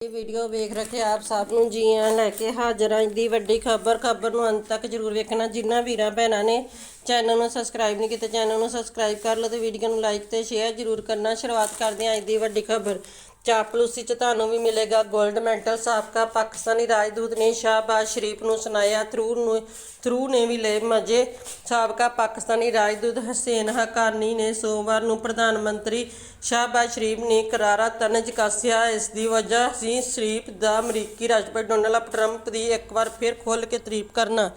ਇਹ ਵੀਡੀਓ ਵੇਖ ਰੱਖੇ ਆਪ ਸਭ ਨੂੰ ਜੀ ਆਇਆਂ ਲੈ ਕੇ ਹਾਜ਼ਰ। ਹਾਂ ਦੀ ਵੱਡੀ ਖਬਰ ਖਬਰ ਨੂੰ ਅੰਤ ਤੱਕ ਜਰੂਰ ਵੇਖਣਾ। ਜਿਨ੍ਹਾਂ ਵੀਰਾਂ ਭੈਣਾਂ ਨੇ ਚੈਨਲ ਨੂੰ ਸਬਸਕ੍ਰਾਈਬ ਨਹੀਂ ਕੀਤਾ, ਚੈਨਲ ਨੂੰ ਸਬਸਕ੍ਰਾਈਬ ਕਰ ਲਓ ਤੇ ਵੀਡੀਓ ਨੂੰ ਲਾਈਕ ਤੇ ਸ਼ੇਅਰ ਜਰੂਰ ਕਰਨਾ। ਸ਼ੁਰੂਆਤ ਕਰਦੇ ਹਾਂ ਅੱਜ ਦੀ ਵੱਡੀ ਖਬਰ। ਚਾਪਲੂਸੀ ਚ ਤੁਹਾਨੂੰ ਵੀ ਮਿਲੇਗਾ 골ਡ ਮੈਡਲ ਸਾਬਕਾ ਪਾਕਿਸਤਾਨੀ ਰਾਜਦੂਤ ਨੇ ਸ਼ਾਹਬਾਜ਼ ਸ਼ਰੀਫ ਨੂੰ ਸੁਣਾਇਆ ਥਰੂ ਨੂੰ ਥਰੂ ਨੇ ਵੀ ਲਏ ਮਜ਼ੇ। ਸਾਬਕਾ ਪਾਕਿਸਤਾਨੀ ਰਾਜਦੂਤ ਹਸੈਨ ਹਕਾਨੀ ਨੇ ਸੋਮਵਾਰ ਨੂੰ ਪ੍ਰਧਾਨ ਮੰਤਰੀ ਸ਼ਾਹਬਾਜ਼ ਸ਼ਰੀਫ ਨੇ ਕਰਾਰਾ ਤਨਜ ਕੱਸਿਆ। ਇਸ ਦੀ ਵਜ੍ਹਾ ਸੀ ਸ਼ਰੀਫ ਦਾ ਅਮਰੀਕੀ ਰਾਸ਼ਟਰਪਤੀ ਡੋਨਲਡ ਟਰੰਪ ਦੀ ਇੱਕ ਵਾਰ ਫਿਰ ਖੁੱਲ੍ਹ ਕੇ ਤਾਰੀਫ ਕਰਨਾ।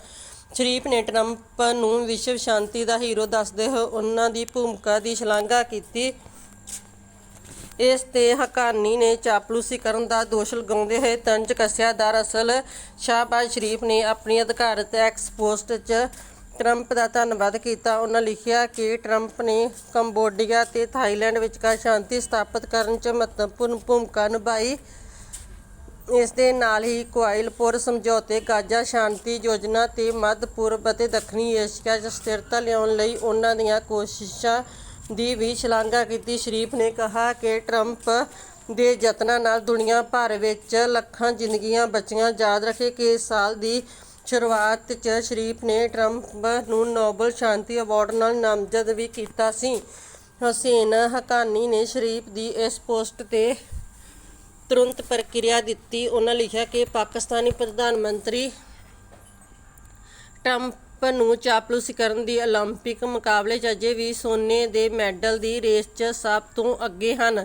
ਸ਼ਰੀਫ ਨੇ ਟਰੰਪ ਨੂੰ ਵਿਸ਼ਵ ਸ਼ਾਂਤੀ ਦਾ ਹੀਰੋ ਦੱਸਦੇ ਹੋਏ ਉਹਨਾਂ ਦੀ ਭੂਮਿਕਾ ਦੀ ਸ਼ਲਾਘਾ ਕੀਤੀ। ਇਸ ਤੇ ਹਕਾਨੀ ਨੇ ਚਾਪਲੂਸੀ ਕਰਨ ਦਾ ਦੋਸ਼ ਲਗਾਉਂਦੇ ਹੋਏ ਤੰਜ ਕੱਸਿਆ। ਦਰਅਸਲ, ਸ਼ਾਹਬਾਜ਼ ਸ਼ਰੀਫ ਨੇ ਆਪਣੀ ਅਧਿਕਾਰਤ ਐਕਸ ਪੋਸਟ 'ਚ ਟਰੰਪ ਦਾ ਧੰਨਵਾਦ ਕੀਤਾ। ਉਹਨਾਂ ਲਿਖਿਆ ਕਿ ਟਰੰਪ ਨੇ ਕੰਬੋਡੀਆ ਤੇ ਥਾਈਲੈਂਡ ਵਿਚਕਾਰ ਸ਼ਾਂਤੀ ਸਥਾਪਿਤ ਕਰਨ 'ਚ ਮਹੱਤਵਪੂਰਨ ਭੂਮਿਕਾ ਨਿਭਾਈ। ਇਸ ਦੇ ਨਾਲ ਹੀ ਕੁਆਇਲਪੁਰ, ਸਮਝੌਤੇ ਗਾਜ਼ਾ ਸ਼ਾਂਤੀ ਯੋਜਨਾ ਤੇ ਮੱਧ, ਪੂਰਬ ਅਤੇ ਦੱਖਣੀ ਏਸ਼ੀਆ 'ਚ ਸਥਿਰਤਾ ਲਿਆਉਣ ਲਈ ਉਹਨਾਂ ਦੀਆਂ ਕੋਸ਼ਿਸ਼ਾਂ ਦੀ ਵੀ ਸ਼ਲਾਘਾ ਕੀਤੀ। ਸ਼ਰੀਫ ਨੇ ਕਿਹਾ ਕਿ ਟਰੰਪ ਦੇ ਯਤਨਾਂ ਨਾਲ ਦੁਨੀਆ ਭਰ ਵਿੱਚ ਲੱਖਾਂ ਜ਼ਿੰਦਗੀਆਂ ਬਚੀਆਂ ਯਾਦ ਰੱਖੇ। ਕਿ ਇਸ ਸਾਲ ਦੀ ਸ਼ੁਰੂਆਤ 'ਚ ਸ਼ਰੀਫ ਨੇ ਟਰੰਪ ਨੂੰ ਨੋਬਲ ਸ਼ਾਂਤੀ ਅਵਾਰਡ ਨਾਲ ਨਾਮਜ਼ਦ ਵੀ ਕੀਤਾ ਸੀ। ਹਸੈਨ ਹਕਾਨੀ ਨੇ ਸ਼ਰੀਫ ਦੀ ਇਸ ਪੋਸਟ ਤੇ ਤੁਰੰਤ ਪ੍ਰਕਿਰਿਆ ਦਿੱਤੀ। ਉਹਨਾਂ ਲਿਖਿਆ ਕਿ ਪਾਕਿਸਤਾਨੀ ਪ੍ਰਧਾਨ ਮੰਤਰੀ ਟਰੰਪ ਨੂੰ ਚਾਪਲੂਸੀ ਕਰਨ ਦੀ 올림픽 ਮੁਕਾਬਲੇ 'ਚ ਅਜੇ ਵੀ ਸੋਨੇ ਦੇ ਮੈਡਲ ਦੀ ਰੇਸ 'ਚ ਸਭ ਤੋਂ ਅੱਗੇ ਹਨ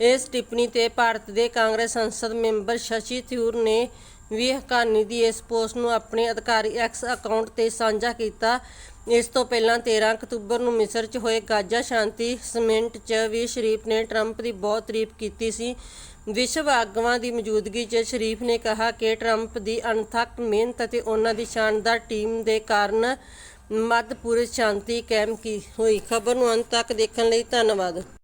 ਇਸ ਟਿੱਪਣੀ ਤੇ ਭਾਰਤ ਦੇ ਕਾਂਗਰਸ ਸੰਸਦ ਮੈਂਬਰ ਸ਼ਸ਼ੀ ਥਰੂਰ ਨੇ ਵੀ ਹਕਾਨੀ ਦੀ ਇਸ ਪੋਸਟ ਨੂੰ ਆਪਣੇ ਅਧਿਕਾਰੀ ਐਕਸ ਅਕਾਊਂਟ ਤੇ ਸਾਂਝਾ ਕੀਤਾ। ਇਸ ਤੋਂ ਪਹਿਲਾਂ 13 ਅਕਤੂਬਰ ਨੂੰ ਮਿਸਰ 'ਚ ਹੋਏ ਗਾਜ਼ਾ ਸ਼ਾਂਤੀ ਸਮਿੰਟ 'ਚ ਵੀ ਸ਼ਰੀਫ ਨੇ ਟਰੰਪ ਦੀ ਬਹੁਤ ਤਾਰੀਫ ਕੀਤੀ ਸੀ। ਵਿਸ਼ਵ ਆਗੂਆਂ ਦੀ ਮੌਜੂਦਗੀ 'ਚ ਸ਼ਰੀਫ ਨੇ ਕਿਹਾ ਕਿ ਟਰੰਪ ਦੀ ਅਣਥੱਕ ਮਿਹਨਤ ਅਤੇ ਉਹਨਾਂ ਦੀ ਸ਼ਾਨਦਾਰ ਟੀਮ ਦੇ ਕਾਰਨ ਮੱਧ ਪੂਰਬ ਸ਼ਾਂਤੀ ਕਾਇਮ ਕੀ ਹੋਈ। ਖਬਰ ਨੂੰ ਅੰਤ ਤੱਕ ਦੇਖਣ ਲਈ ਧੰਨਵਾਦ।